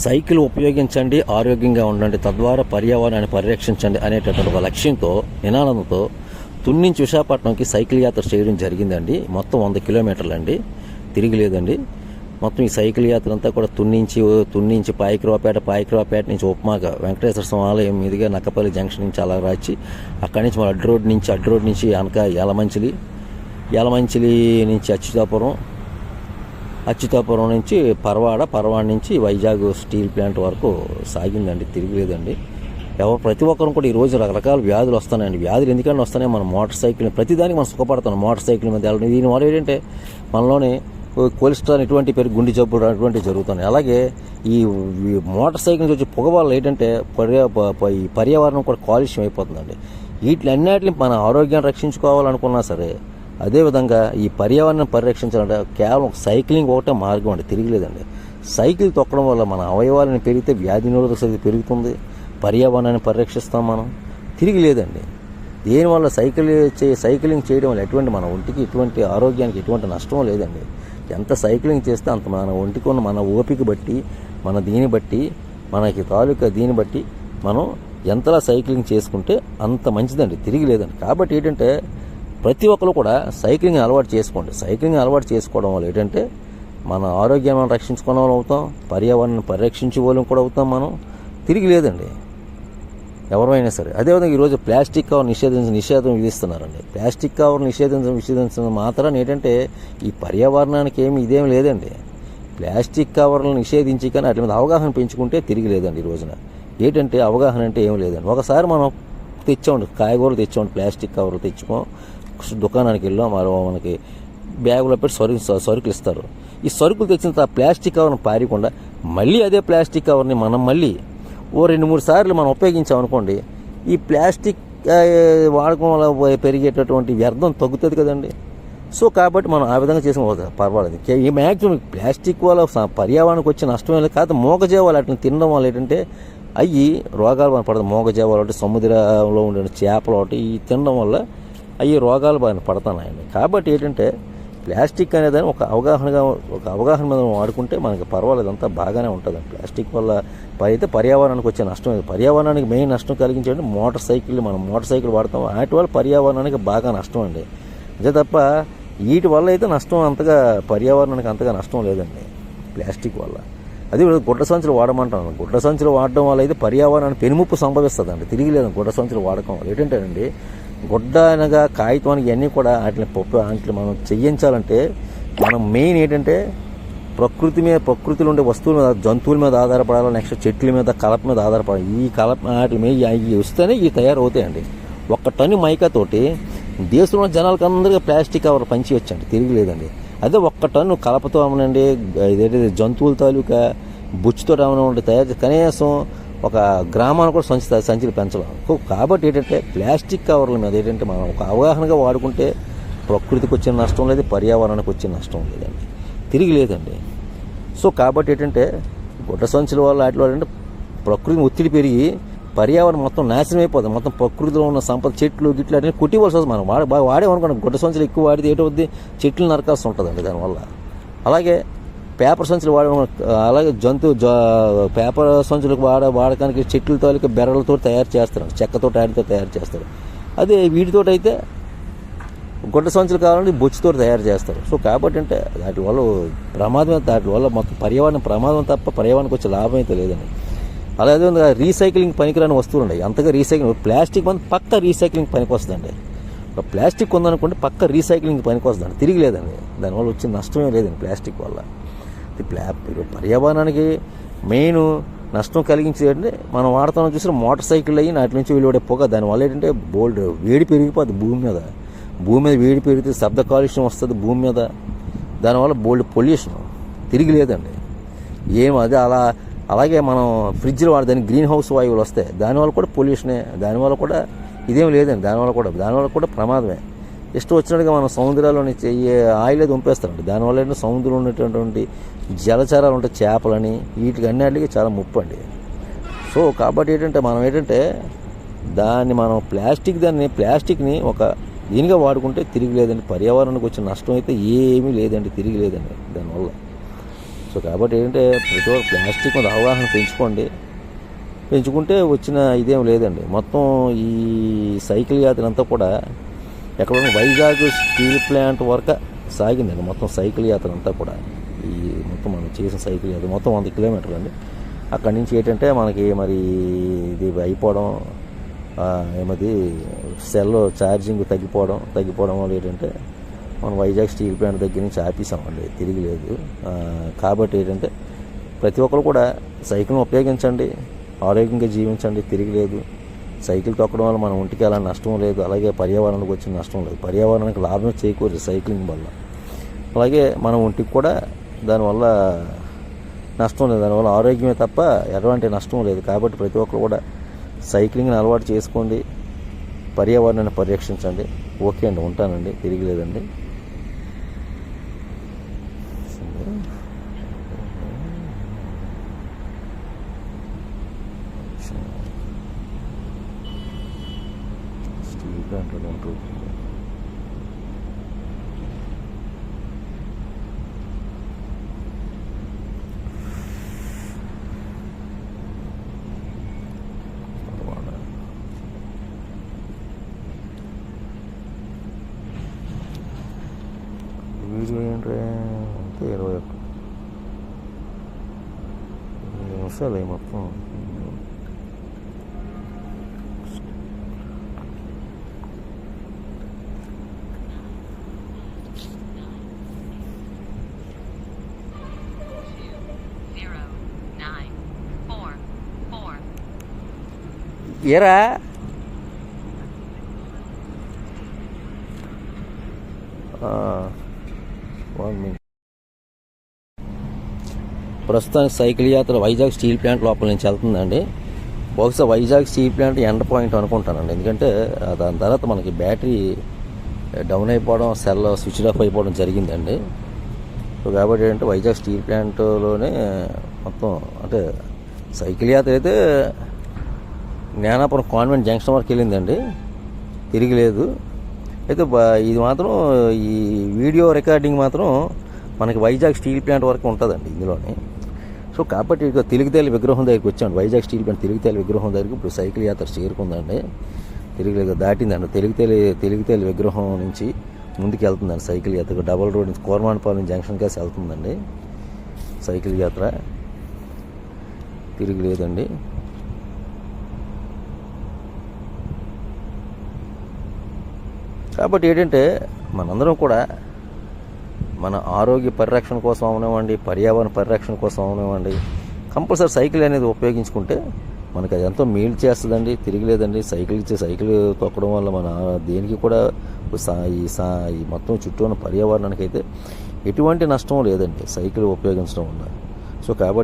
Cycle ఉపయోగించండి ఆరోగ్యంగా ఉండండి తద్వారా పర్యావరణాన్ని పరిరక్షించండి అనేటటువంటి ఒక లక్ష్యంతో నినాదంతో తున్నించి విశాఖపట్నంకి సైకిల్ యాత్ర చేయడం జరిగిందండి. మొత్తం వంద కిలోమీటర్లు అండి. తిరిగి లేదండి. మొత్తం ఈ సైకిల్ యాత్ర అంతా కూడా తున్నించి తున్నించి పాయకరావుపేట పాయకరావుపేట నుంచి ఉప్మాక వెంకటేశ్వర స్వామి ఆలయం మీదుగా నక్కపల్లి జంక్షన్ నుంచి అలా రాచి అక్కడి నుంచి మన అడ్డు రోడ్ నుంచి అడ్డు రోడ్ నుంచి అనక యలమంచిలి యలమంచిలి నుంచి అచ్యుతాపురం అచ్యుతాపురం నుంచి పరవాడ పరవాడ నుంచి వైజాగ్ స్టీల్ ప్లాంట్ వరకు సాగిందండి తిరిగిలేదండి. ఎవరు ప్రతి ఒక్కరు కూడా ఈ రోజు రకరకాల వ్యాధులు వస్తున్నాయండి. వ్యాధులు ఎందుకంటే వస్తున్నాయి? మన మోటార్ సైకిల్ ప్రతిదానికి మనం సుఖపడుతున్నాం మోటార్ సైకిల్ మీద వెళ్ళడం దీనివల్ల ఏంటంటే మనలోని కొలెస్ట్రాల్ ఇటువంటి పేరు గుండె జబ్బులు అటువంటివి జరుగుతున్నాయి. అలాగే ఈ మోటార్ సైకిల్ నుంచి వచ్చే పొగ వల్ల ఏంటంటే పర్యా ఈ పర్యావరణం కూడా కాలుష్యం అయిపోతుందండి. వీటిలన్నిటిని మన ఆరోగ్యాన్ని రక్షించుకోవాలనుకున్నా సరే అదేవిధంగా ఈ పర్యావరణం పరిరక్షించాలంటే కేవలం సైక్లింగ్ ఒకటే మార్గం అండి తిరిగిలేదండి. సైకిల్ తొక్కడం వల్ల మన అవయవాలను పెరిగితే వ్యాధి నిరోధక శక్తి పెరుగుతుంది పర్యావరణాన్ని పరిరక్షిస్తాం మనం. తిరిగి లేదండి దీనివల్ల సైకిల్ చే సైక్లింగ్ చేయడం వల్ల ఎటువంటి మన ఒంటికి ఎటువంటి ఆరోగ్యానికి ఎటువంటి నష్టం లేదండి. ఎంత సైక్లింగ్ చేస్తే అంత మన ఒంటికి ఉన్న మన ఓపిక బట్టి మన దీన్ని బట్టి మనకి తాలూకా దీన్ని బట్టి మనం ఎంతలా సైక్లింగ్ చేసుకుంటే అంత మంచిదండి తిరిగి లేదండి కాబట్టి ఏంటంటే ప్రతి ఒక్కరు కూడా సైక్లింగ్ అలవాటు చేసుకోండి. సైక్లింగ్ అలవాటు చేసుకోవడం వల్ల ఏంటంటే మన ఆరోగ్యాన్ని మనం రక్షించుకునే వాళ్ళు అవుతాం పర్యావరణాన్ని పరిరక్షించే వాళ్ళం కూడా అవుతాం మనం. తిరిగి లేదండి. ఎవరైనా సరే. అదేవిధంగా ఈరోజు ప్లాస్టిక్ కవర్ నిషేధించి నిషేధం విధిస్తున్నారండి. ప్లాస్టిక్ కవర్ నిషేధించడం నిషేధించడం మాత్రం ఏంటంటే ఈ పర్యావరణానికి ఏమి ఇదేమి లేదండి. ప్లాస్టిక్ కవర్లను నిషేధించి కానీ వాటి మీద అవగాహన పెంచుకుంటే తిరిగి లేదండి ఈ రోజున. ఏంటంటే అవగాహన అంటే ఏం లేదండి. ఒకసారి మనం తెచ్చామండి కాయగూరలు తెచ్చామండి ప్లాస్టిక్ కవర్లు తెచ్చుకో. దుకాణానికి వెళ్ళాం మరి మనకి బ్యాగులో పెట్టి సరుకు సరుకులు ఇస్తారు. ఈ సరుకులు తెచ్చిన తర్వాత ప్లాస్టిక్ కవర్ని పారకుండా మళ్ళీ అదే ప్లాస్టిక్ కవర్ని మనం మళ్ళీ ఓ రెండు మూడు సార్లు మనం ఉపయోగించామనుకోండి ఈ ప్లాస్టిక్ వాడకం వల్ల పెరిగేటటువంటి వ్యర్థం తగ్గుతుంది కదండి. సో కాబట్టి మనం ఆ విధంగా చేసిన పర్వాలేదు. ఈ మ్యాక్సిమం ప్లాస్టిక్ వల్ల పర్యావరణకు వచ్చే నష్టం లేదు. కాదు మోగజేవాలు అట్లా తినడం వల్ల ఏంటంటే అవి రోగాలు మన పడదు. మోగజేవాలు ఒకటి సముద్రంలో ఉండే చేపలు ఒకటి ఈ తినడం వల్ల అవి రోగాలు బారిన పడుతున్నాయండి కాబట్టి ఏంటంటే ప్లాస్టిక్ అనేది ఒక అవగాహనగా ఒక అవగాహన మీద వాడుకుంటే మనకి పర్వాలేదు అంతా బాగానే ఉంటుంది. ప్లాస్టిక్ వల్ల అయితే పర్యావరణానికి వచ్చే నష్టం పర్యావరణానికి మెయిన్ నష్టం కలిగించేది మోటార్ సైకిల్ మనం మోటార్ సైకిల్ వాడతాం. వాటి వల్ల పర్యావరణానికి బాగా నష్టం అండి. అంతే తప్ప వీటి వల్ల అయితే నష్టం అంతగా పర్యావరణానికి అంతగా నష్టం లేదండి. ప్లాస్టిక్ వల్ల. అది గుడ్డ సంచులు వాడమంటాను గుడ్డ సంచులు వాడడం వల్ల అయితే పర్యావరణానికి పెనుముప్పు సంభవిస్తుందండి. తిరిగి లేదు గుడ్డ సంచులు వాడకం వల్ల. ఏంటంటేనండి గుడ్డ అనగా కాగితం ఇవన్నీ కూడా వాటిని పప్పు వాటిని మనం చెయ్యించాలంటే మనం మెయిన్ ఏంటంటే ప్రకృతి మీద ప్రకృతిలో ఉండే వస్తువుల మీద జంతువుల మీద ఆధారపడాలి నెక్స్ట్ చెట్ల మీద కలప మీద ఆధారపడాలి ఈ కలప వాటి మీద ఇవి వస్తేనే ఇవి తయారవుతాయండి. ఒక్క టన్ను మైకాతోటి దేశంలో ఉన్న జనాలకు అందరికీ ప్లాస్టిక్ కవర్ పంచి వచ్చండి తిరిగి లేదండి అదే ఒక్క టన్ను కలపతో అవనండి ఇదేంటి జంతువుల తాలూకా బుచ్చితో అవనండి తయారు కనీసం ఒక గ్రామాన్ని కూడా సంచి సంచులు పెంచడం కాబట్టి ఏంటంటే ప్లాస్టిక్ కవర్ల మీద ఏంటంటే మనం ఒక అవగాహనగా వాడుకుంటే ప్రకృతికి వచ్చిన నష్టం లేదు పర్యావరణానికి వచ్చిన నష్టం లేదండి. తిరిగి లేదండి. సో కాబట్టి ఏంటంటే గుడ్డ సంచుల వల్ల వాటి వల్ల ఏంటంటే ప్రకృతి ఒత్తిడి పెరిగి పర్యావరణం మొత్తం నాశనం అయిపోతుంది మొత్తం ప్రకృతిలో ఉన్న సంపద చెట్లు గిట్లు అన్నీ కొట్టివలసి వస్తుంది. మనం వాడే వాడేమనుకోండి గుడ్డ సంచులు ఎక్కువ వాడితే ఏటవుద్ది? చెట్లు నరకాల్సి ఉంటుందండి దానివల్ల. అలాగే పేపర్ సంచులు వాడ అలాగే జంతు పేపర్ సంచులకు వాడ వాడకానికి చెట్లు తాలూకు బెర్రలతో తయారు చేస్తారు. చెక్కతో ఆడితో తయారు చేస్తారు. అదే వీటితో అయితే గుడ్డ సంచులు కావాలంటే బొచ్చుతో తయారు చేస్తారు. సో కాబట్టి అంటే వాటి వల్ల ప్రమాదం వాటి వల్ల మొత్తం పర్యావరణం ప్రమాదం తప్ప పర్యావరణకు వచ్చే లాభం అయితే లేదండి. అలాగే రీసైక్లింగ్ పనికిరాని వస్తువులు ఉన్నాయి. అంతగా రీసైక్లింగ్ ప్లాస్టిక్ మంది పక్క రీసైక్లింగ్ పనికి వస్తుందండి ఒక ప్లాస్టిక్ ఉందనుకుంటే పక్క రీసైక్లింగ్ పనికి వస్తుందండి తిరిగి లేదండి. దానివల్ల వచ్చే నష్టమే లేదండి ప్లాస్టిక్ వల్ల. పర్యావరణానికి మెయిన్ నష్టం కలిగించేది అంటే మనం వాడతాం చూసిన మోటార్ సైకిల్ అయ్యి నాటి నుంచి వెలువడే పొగ. దానివల్ల ఏంటంటే బోల్డ్ వేడి పెరిగిపోతుంది భూమి మీద. భూమి మీద వేడి పెరిగితే శబ్ద కాలుష్యం వస్తుంది భూమి మీద. దానివల్ల బోల్డ్ పొల్యూషన్ తిరిగి లేదండి. ఏం అదే అలా అలాగే మనం ఫ్రిడ్జ్లో వాడదాన్ని గ్రీన్ హౌస్ వాయువులు వస్తాయి దానివల్ల కూడా పొల్యూషనే. దానివల్ల కూడా ఇదేం లేదండి. దానివల్ల కూడా దానివల్ల కూడా ప్రమాదమే. ఇష్టం వచ్చినట్టుగా మనం సముద్రాల్లోని నుంచి ఈ ఆయిలే దుంపేస్తారండి. దానివల్ల ఏంటంటే సముద్రంలో ఉన్నటువంటి జలచరాలు ఉంటాయి చేపలని వీటికి అన్నిటికీ చాలా ముప్పు అండి సో కాబట్టి ఏంటంటే మనం ఏంటంటే దాన్ని మనం ప్లాస్టిక్ దాన్ని ప్లాస్టిక్ని ఒక దీనిగా వాడుకుంటే తిరిగి లేదండి. పర్యావరణానికి వచ్చిన నష్టం అయితే ఏమీ లేదండి తిరిగి లేదండి దానివల్ల. సో కాబట్టి ఏంటంటే ప్రతి ఒక్క ప్లాస్టిక్ మీద అవగాహన పెంచుకోండి. పెంచుకుంటే వచ్చిన ఇదేం లేదండి. మొత్తం ఈ సైకిల్ యాత్ర అంతా కూడా ఎక్కడ ఉన్న వైజాగ్ స్టీల్ ప్లాంట్ వరకు సాగిందండి. మొత్తం సైకిల్ యాత్ర అంతా కూడా. ఈ మొత్తం మనం చేసిన సైకిల్ యాత్ర మొత్తం వంద కిలోమీటర్లు అండి. అక్కడి నుంచి ఏంటంటే మనకి మరి ఇది అయిపోవడం ఏమది సెల్ ఛార్జింగ్ తగ్గిపోవడం తగ్గిపోవడం వల్ల ఏంటంటే మనం వైజాగ్ స్టీల్ ప్లాంట్ దగ్గర నుంచి ఆపేసామండి. తిరిగి లేదు. కాబట్టి ఏంటంటే ప్రతి ఒక్కరు కూడా సైకిల్ని ఉపయోగించండి ఆరోగ్యంగా జీవించండి తిరిగి లేదు. సైకిల్ తొక్కడం వల్ల మన ఒంటికి అలా నష్టం లేదు. అలాగే పర్యావరణానికి వచ్చిన నష్టం లేదు. పర్యావరణానికి లాభం చేకూరదు సైక్లింగ్ వల్ల. అలాగే మన ఒంటికి కూడా దానివల్ల నష్టం లేదు. దానివల్ల ఆరోగ్యమే తప్ప ఎటువంటి నష్టం లేదు. కాబట్టి ప్రతి ఒక్కరు కూడా సైక్లింగ్ని అలవాటు చేసుకోండి. పర్యావరణాన్ని పరిరక్షించండి. ఓకే అండి. ఉంటానండి. తిరిగి లేదండి స్టీల్ ప్లాంట్ ఉంటుంది వీడియో ఏంటంటే అంతే ఇరవై ఒక్క ఏరా? ప్రస్తుతానికి సైకిల్ యాత్ర వైజాగ్ స్టీల్ ప్లాంట్ లోపల నుంచి వెళ్తుందండి. బహుశా Vizag steel plant end point అనుకుంటానండి. ఎందుకంటే దాని తర్వాత మనకి బ్యాటరీ డౌన్ అయిపోవడం సెల్ స్విచ్ ఆఫ్ అయిపోవడం జరిగిందండి. సో కాబట్టి ఏంటంటే వైజాగ్ స్టీల్ ప్లాంట్లోనే మొత్తం అంటే సైకిల్ యాత్ర అయితే జ్ఞానాపురం కాన్వెంట్ జంక్షన్ వరకు వెళ్ళిందండి. తిరిగి లేదు. అయితే ఇది మాత్రం ఈ వీడియో రికార్డింగ్ మాత్రం మనకి వైజాగ్ స్టీల్ ప్లాంట్ వరకు ఉంటుందండి ఇందులోని. సో కాబట్టి ఇక తెలుగుతేలి విగ్రహం దగ్గరికి వచ్చామండి. వైజాగ్ స్టీల్ ప్లాంట్ తెలుగుతేలి విగ్రహం దగ్గరికి ఇప్పుడు సైకిల్ యాత్ర చేరుకుందండి. తిరిగి దాటిందండి. తెలుగుతేలి తెలుగుతేలి విగ్రహం నుంచి ముందుకు వెళ్తుందండి సైకిల్ యాత్ర. డబల్ రోడ్ నుంచి కోరమానపాలెం జంక్షన్ కేసి వెళ్తుందండి సైకిల్ యాత్ర. తిరిగి లేదండి. కాబట్టి ఏంటంటే మనందరం కూడా మన ఆరోగ్య పరిరక్షణ కోసం అవనివ్వండి పర్యావరణ పరిరక్షణ కోసం అవనివ్వండి. కంపల్సరీ సైకిల్ అనేది ఉపయోగించుకుంటే మనకి అది ఎంతో మేలు చేస్తుందండి తిరిగిలేదండి. సైకిల్ ఇచ్చే సైకిల్ తొక్కడం వల్ల మన దేనికి కూడా ఈ సా ఈ మొత్తం చుట్టూ ఉన్న పర్యావరణానికి అయితే ఎటువంటి నష్టం లేదండి సైకిల్ ఉపయోగించడం వల్ల. సో కాబట్టి